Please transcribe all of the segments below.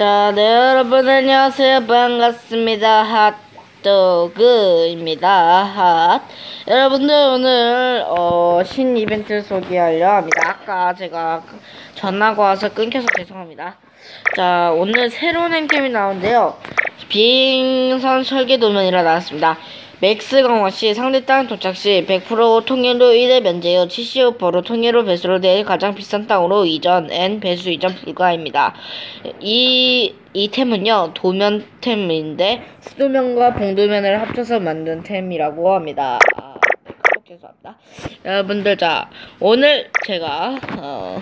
자, 네, 여러분 안녕하세요. 반갑습니다. 핫도그입니다. 핫. 여러분들 오늘 어, 신 이벤트를 소개하려 합니다. 아까 제가 전화가 와서 끊겨서 죄송합니다. 자, 오늘 새로운 햄캠이 나오는데요. 비행선 설계 도면이라 나왔습니다. 맥스 강화 시 상대 땅 도착 시 100% 통일로 1회 면제요 75%로 통일로 배수로 될 가장 비싼 땅으로 이전 N 배수 이전 불가입니다. 이, 이 템은요 도면템인데 수도면과 봉도면을 합쳐서 만든 템이라고 합니다. 아, 네, 죄송합니다. 여러분들 자 오늘 제가 어,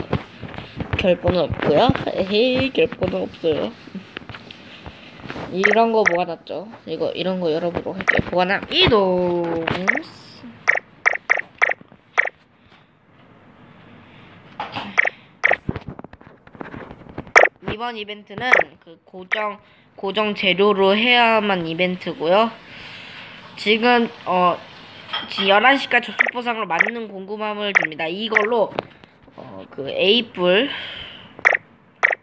결본은 없고요. 에헤이 결본은 없어요. 이런 거 낫죠? 이거 이런 거 열어보도록 할게요. 보관함 이동. 이번 이벤트는 그 고정 고정 재료로 해야만 이벤트고요. 지금 어 11시까지 접속 보상으로 맞는 궁금함을 줍니다. 이걸로 어그 A뿔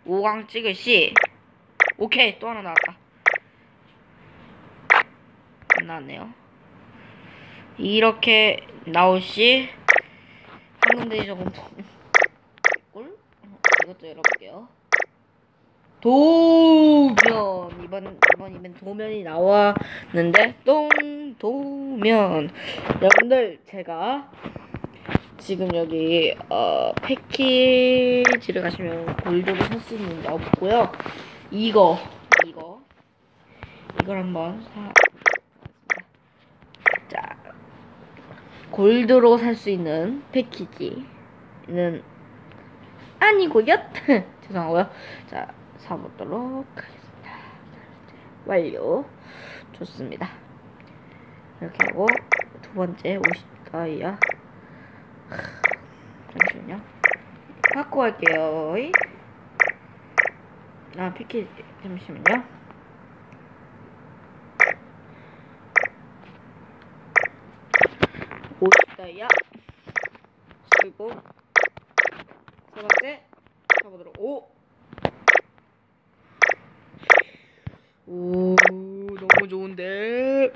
5강 찍을 시 오케이 또 하나 나왔다. 안 나왔네요. 이렇게 나올 시 황금대지 조금 꿀? 어, 이것도 열어볼게요. 도면 이번 이번 이벤트 도면이 나왔는데 똥 도면 여러분들 제가 지금 여기 어 패키지를 가시면 골드로 살수 있는 게 없고요. 이거 이거 이걸 한번 사. 자 골드로 살 수 있는 패키지는 아니고요. 죄송하고요. 자 사보도록 하겠습니다. 완료. 좋습니다. 이렇게 하고 두 번째 50다이아 잠시만요. 바꿔 할게요. 아 패키지 잠시만요. 오십다이아 그리고 세 번째 가보도록 오. 오 너무 좋은데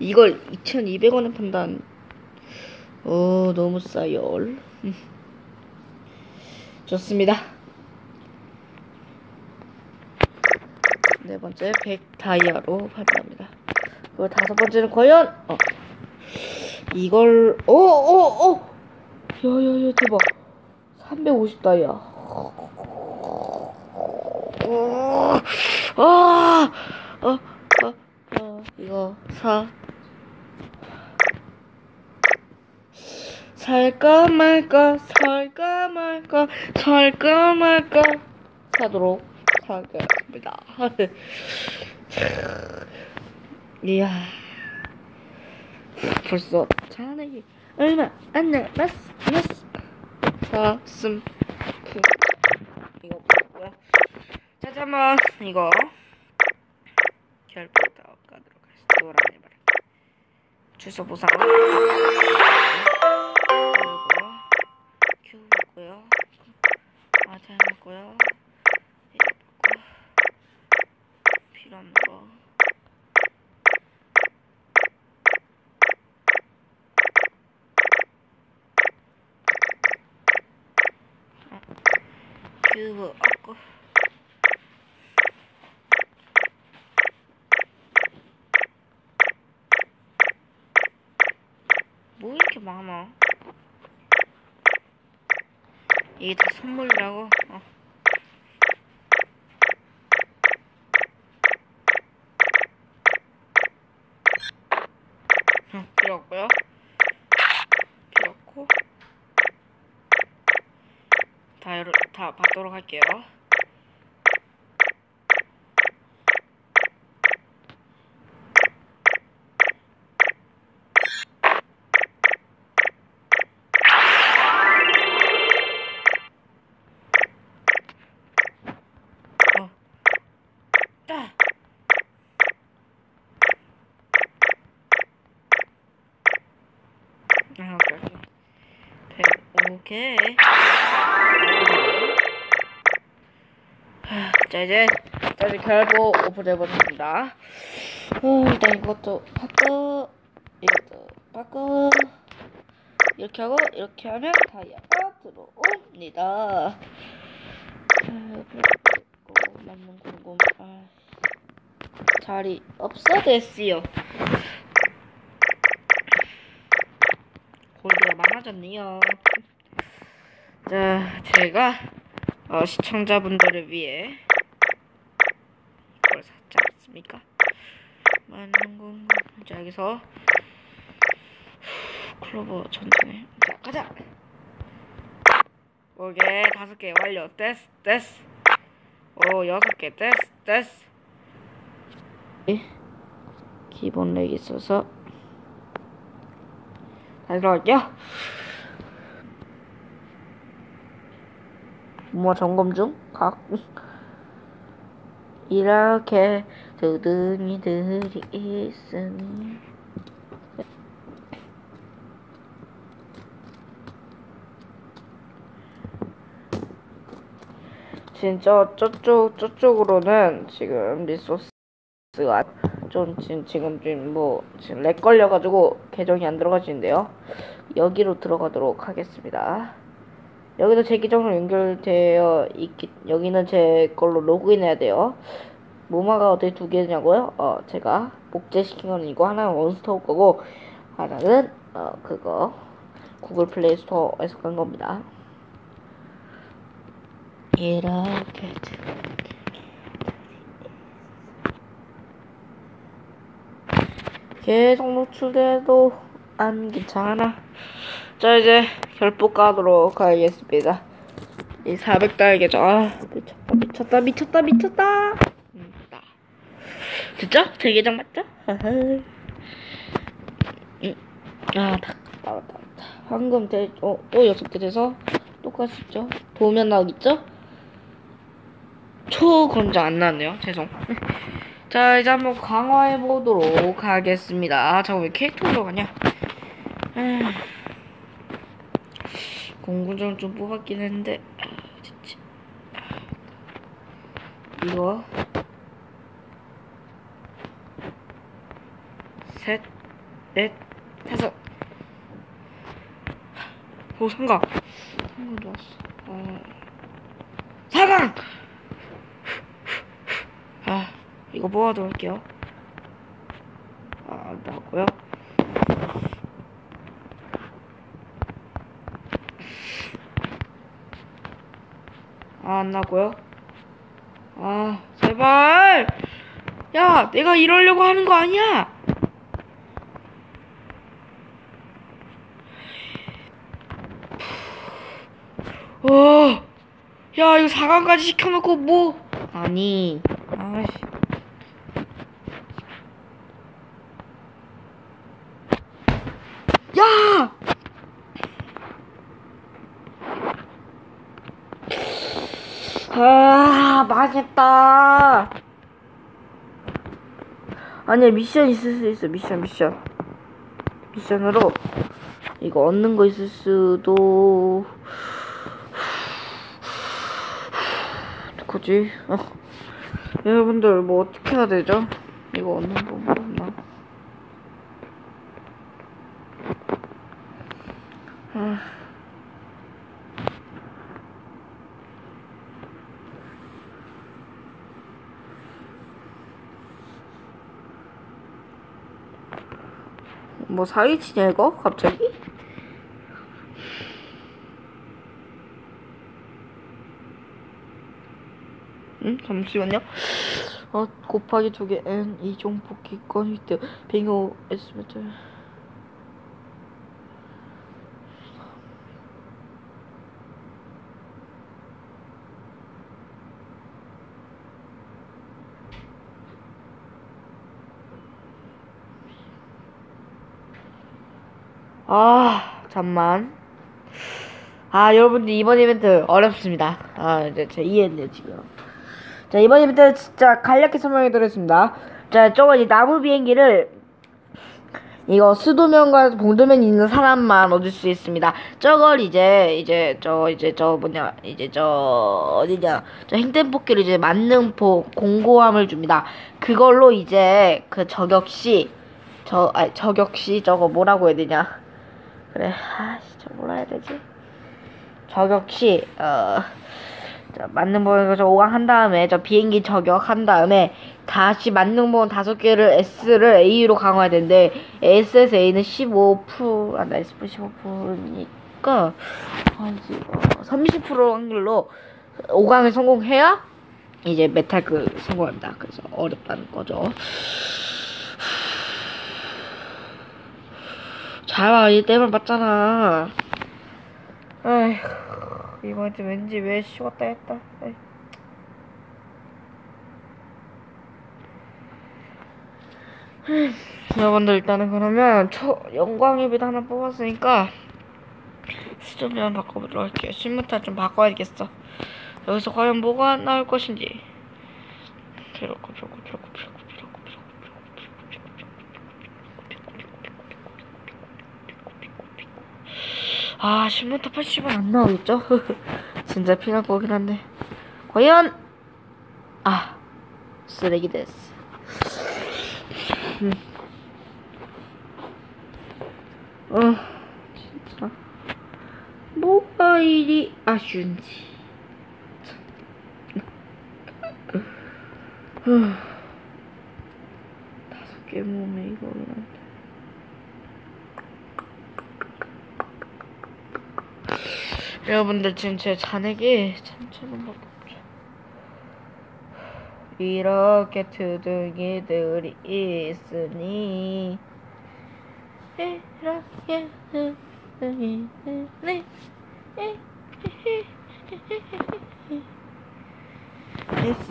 이걸 2,200원에 판단. 어 너무 싸요. 음. 좋습니다. 네 번째 100 다이아로 판매합니다. 그리고 다섯 번째는 과연 어 이걸 오오오 야야야 대박. 350 다이아 아, 어, 어, 어, 이거 사. 살까 말까 살까 말까 살까 말까. 사도록 하겠습니다. 이야 벌써 잔액이 얼마 안 남았습니다. 그 이거 보고요. 짜자만 이거 결부터 가도록 하겠습니다. 노란이 말이 주소 받고요. 마잘 먹고요. 이거 받고 필요한 거. 큐브 얻고 뭐 이렇게 많아? 이게 다 선물이라고? 어. 응, 필요 없고요 없고. 다 받도록 할게요. 어. 따. 아, 오케이, 오케이. 자 이제 자 이제 결국 오픈해 보겠습니다. 어, 일단 이것도 바꿔 이것도 바꿔 이렇게 하고 이렇게 하면 다이아가 들어옵니다. 맞는 궁금 아, 자리 없어 됐어요. 골드가 많아졌네요. 자, 제가 어, 시청자분들을 위해 않습니까? 맞는 건 자, 여기서 클로버 천천히 자, 가자! 오케이, 다섯 개 완료. 됐어, 됐어. 오, 여섯 개, 됐어, 됐어. 기본 렉 있어서 다시 들어갈게요. 뭐 점검 중? 각. 이렇게 두둥이들이 있으니. 진짜 저쪽 저쪽으로는 지금 리소스가 좀 지금 지금 좀뭐 지금 렉 걸려가지고 계정이 안 들어가지는데요. 여기로 들어가도록 하겠습니다. 여기도 제 계정으로 연결되어 있기 여기는 제 걸로 로그인해야 돼요. 모마가 어떻게 두 개냐고요? 어 제가 복제시킨 건 이거 하나는 원스토어 거고 하나는 어 그거 구글 플레이 스토어에서 간 겁니다. 이렇게 계속 노출돼도 안 괜찮아. 자 이제 결복 가도록 하겠습니다. 이 400달러 계정 아 미쳤다 미쳤다 미쳤다 미쳤다. 제 계정 맞죠? 음, 아, 다, 나왔다, 나왔다. 방금 돼, 어, 또 여섯 개 돼서 똑같았죠? 도면 나오겠죠? 초 건조 안 나왔네요. 죄송. 자, 이제 한번 강화해 보도록 하겠습니다. 아, 잠깐 왜 캐릭터 들어가냐? 음. 공구점 좀 뽑았긴 했는데, 아, 진짜. 이거. 셋, 넷, 다섯. 오, 상강. 상강 좋았어. 어. 사강! 아, 이거 모아도 할게요. 아, 안 나왔고요. 아, 안 나고요. 아, 제발! 야, 내가 이러려고 하는 거 아니야! 어, 야, 이거 4강까지 시켜놓고 뭐. 아니, 아씨. 야! 아, 망했다. 아니야, 미션 있을 수 있어, 미션, 미션. 미션으로 이거 얻는 거 있을 수도. 어떡하지? 어. 여러분들 뭐 어떻게 해야 되죠? 이거 얻는 방법 없나? 아. 뭐 사기치냐 이거? 갑자기? 응? 잠시만요. 어, 곱하기 두개 n 이종 복귀권 획득 빙호 에스메트 아, 잠만. 아, 여러분들 이번 이벤트 어렵습니다. 아, 이제 제 이해했네요, 지금. 자, 이번 이벤트 진짜 간략히 설명해 드리겠습니다. 자, 저거 이 나무 비행기를 이거 수도면과 봉도면이 있는 사람만 얻을 수 있습니다. 저걸 이제 이제 저 이제 저 뭐냐 이제 저 어디냐 저 행tem뽑기를 이제 만능 보, 공고함을 줍니다. 그걸로 이제 그 저격 시 저 아니 저격 시 저거 뭐라고 해야 되냐 그래 아씨 저 뭐라 해야 되지 저격 시 어 자, 만능 보험 저 5강 한 다음에 저 비행기 저격한 다음에 다시 만능 보험 다섯 개를 S를 A로 강화해야 되는데 S에서 A는 15% 아나 S 15%니까 한지 어, 30% 확률로 5강에 성공해야 이제 메탈그 성공합니다. 그래서 어렵다는 거죠. 잘 봐, 이 때만 봤잖아. 아휴. 이번 주 왠지 왜 쉬웠다 했다. 에이. 여러분들 일단은 그러면 초 영광입이다 하나 뽑았으니까 수정면 바꿔보도록 할게요. 신문타 좀 바꿔야겠어. 여기서 과연 뭐가 나올 것인지. 이렇게 이렇게 이렇게 아, 10m 80은 안 나오겠죠? 진짜 피날 거긴 한데. 과연! 아, 쓰레기 됐어. 음. 어, 진짜. 뭐가 이리 아쉬운지. 다섯 개 몸에 이거긴 한데. 여러분들 지금 제 잔액이 천천원밖에 없죠. 이렇게 두둥이들이 있으니 이렇게 두둥이들이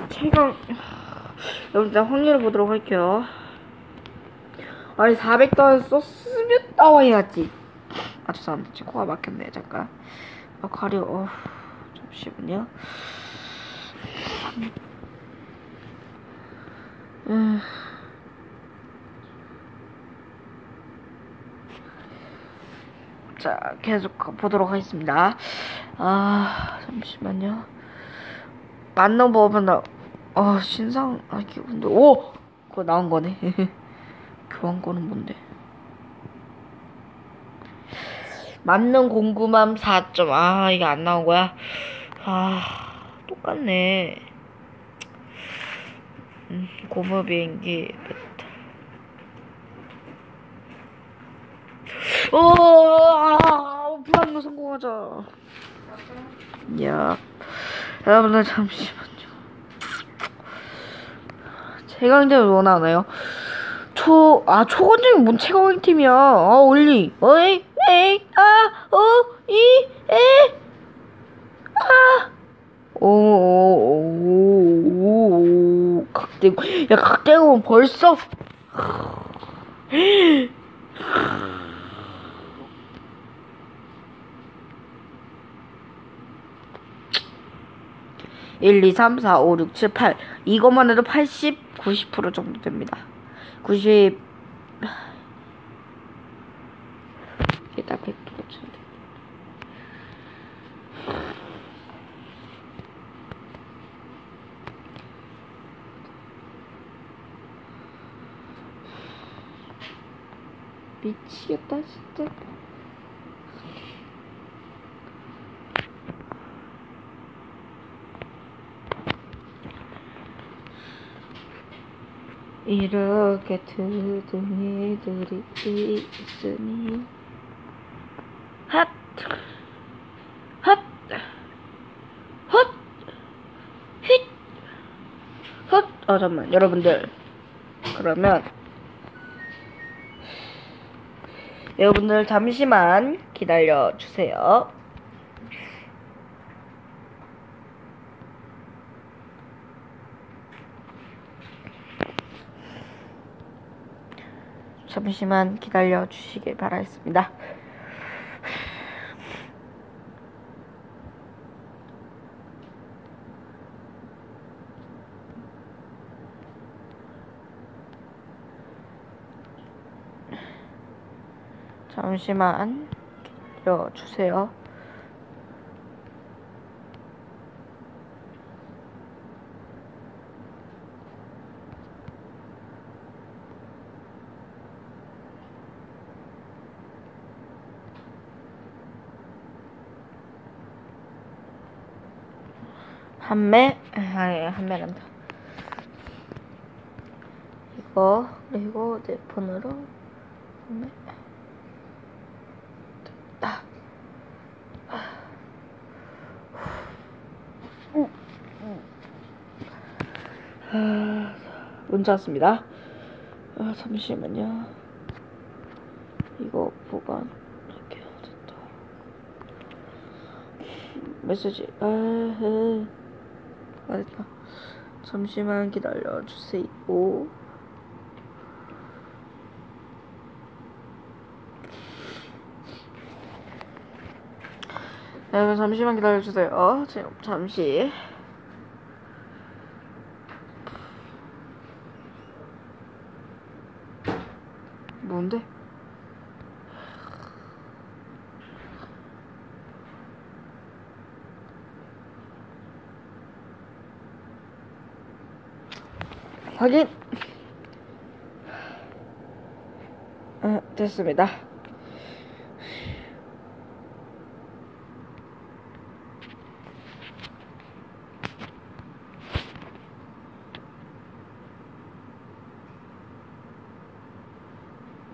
최강 여러분들 확률을 보도록 할게요. 아니 400단 썼으면 나와야지. 아 죄송합니다. 지금 코가 막혔네요. 잠깐. 아 가려 어, 잠시만요. 음. 자 계속 보도록 하겠습니다. 아 잠시만요. 만능 보면 나어 신상 아 기분도 오! 그거 나온 거네. 교환권은 뭔데 맞는 궁금함 4점. 아, 이게 안 나온 거야? 아, 똑같네. 음, 고무 비행기. 오, 아, 불안도 성공하자. 야, 여러분들 잠시만요. 최강대를 원하나요? 초, 아, 초건적인 뭔 최강의 팀이야. 아, 올리. 어이? 에이, 아, 오, 이, 에, 아. 오, 오, 오, 오, 각대고. 야, 각대고 벌써. 일, 이, 삼, 사, 오, 육, 칠, 팔. 이것만 해도 80, 90% 정도 됩니다. 90... 미치겠다 진짜. 이렇게 두둥이들이 있으니 핫! 핫! 헛! 힛! 헛! 아, 잠깐만. 여러분들. 그러면, 여러분들 잠시만 기다려 주세요. 잠시만 기다려 주시길 바라겠습니다. 잠시만 기다려주세요. 판매 아니 판매란다. 이거 그리고 내 폰으로 판매. 됐다. 아, 문자 왔습니다. 아, 잠시만요. 이거 보관할게요. 됐다. 메시지. 아, 아, 아, 됐다. 잠시만 기다려 주세요. 네, 잠시만 기다려 주세요. 지금 잠시. 뭔데? 확인. 아, 됐습니다.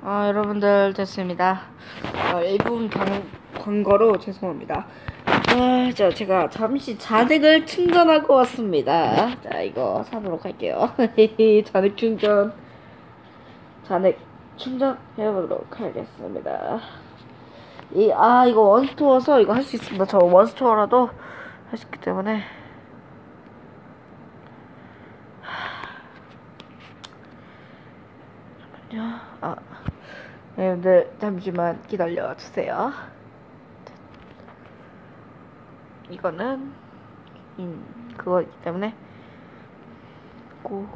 아, 여러분들 됐습니다. 어, 일부분 광, 광고로 죄송합니다. 아, 저 제가 잠시 잔액을 충전하고 왔습니다. 자, 이거 사도록 할게요. 잔액 충전. 잔액 충전 해보도록 하겠습니다. 이, 아, 이거 원스토어서 이거 할 수 있습니다. 저 원스토어라도 할 수 있기 때문에. 잠깐만요. 아, 여러분들 잠시만 기다려 주세요. 이거는 인 그거이기 때문에 고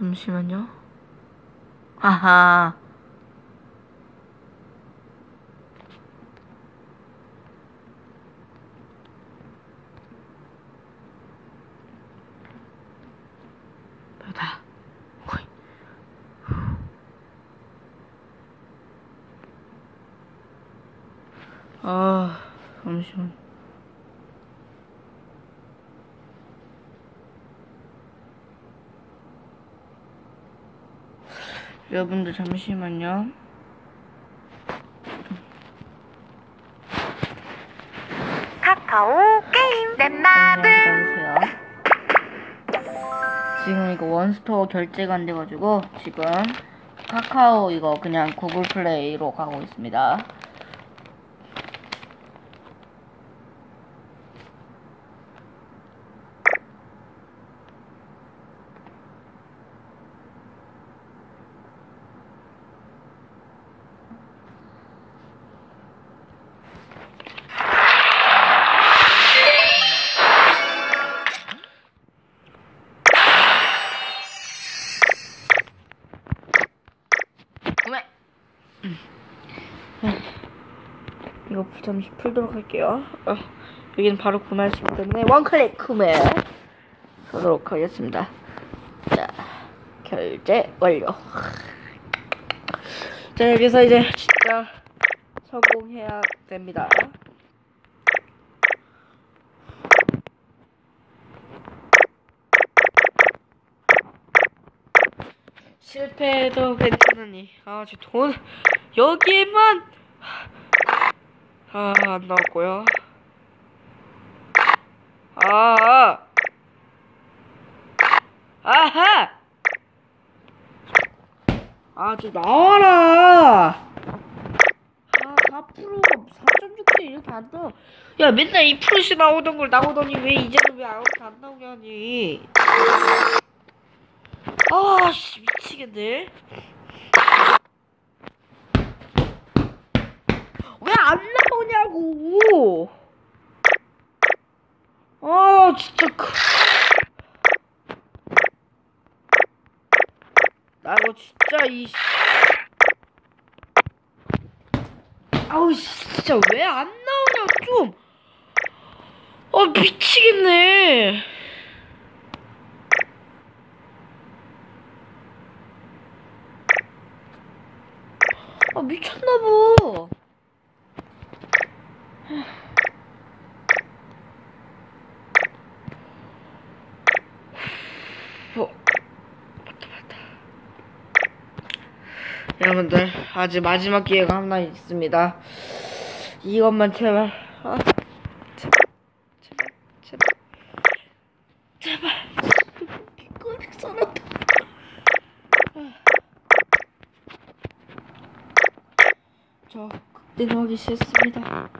잠시만요. 아하. 뭐다. 호이. 아, 잠시만. 여러분들 잠시만요. 카카오 게임 넷마블 기다리세요. 지금 이거 원스토어 결제가 안 돼가지고 지금 카카오 이거 그냥 구글 플레이로 가고 있습니다. 구매. 이거 잠시 풀도록 할게요. 어, 여기는 바로 구매할 수 있기 때문에 원클릭 구매 하도록 하겠습니다. 자, 결제 완료. 자, 여기서 이제 진짜 성공해야 됩니다. 실패해도 괜찮으니 아 지금 돈 여기에만 아, 안 나왔고요. 아, 아, 아하! 아, 좀 나와라! 아, 4%가 4.6대 이렇게 안 나와. 야, 맨날 2%씩 나오던 걸 나오더니 왜 이제는 왜 이렇게 안 나오게 하니? 아, 씨, 미치겠네. 안 나오냐고. 아, 진짜. 크... 나 이거 진짜 이. 아우, 진짜 왜 안 나오냐, 좀. 아, 미치겠네. 아, 미쳤나봐. 어, 여러분들 아직 마지막 기회가 하나 있습니다. 이것만 제발 아, 제발 제발 제발. 제발 이거를 써놨다 저 극대노하기 싫습니다.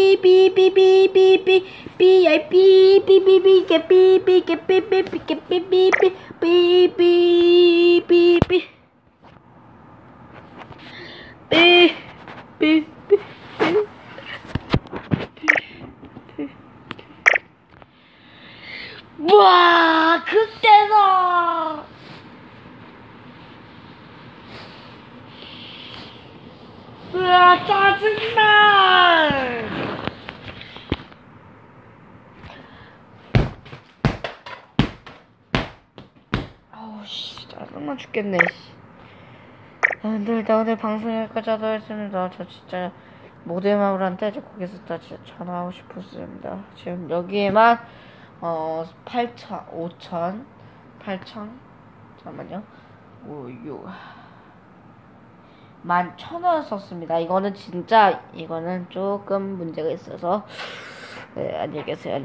와 그때다. 으아 짜증나. 아우 씨 짜증나 죽겠네 씨. 아, 오늘 나 오늘 방송 여기까지 하도록 하겠습니다. 저 진짜 모델마블한테 저 거기서 다 전화하고 싶었습니다. 지금 여기에만 어 8천 5천 8천? 잠깐만요. 5 6 만 천원 썼습니다. 이거는 진짜 이거는 조금 문제가 있어서 네 안녕히 계세요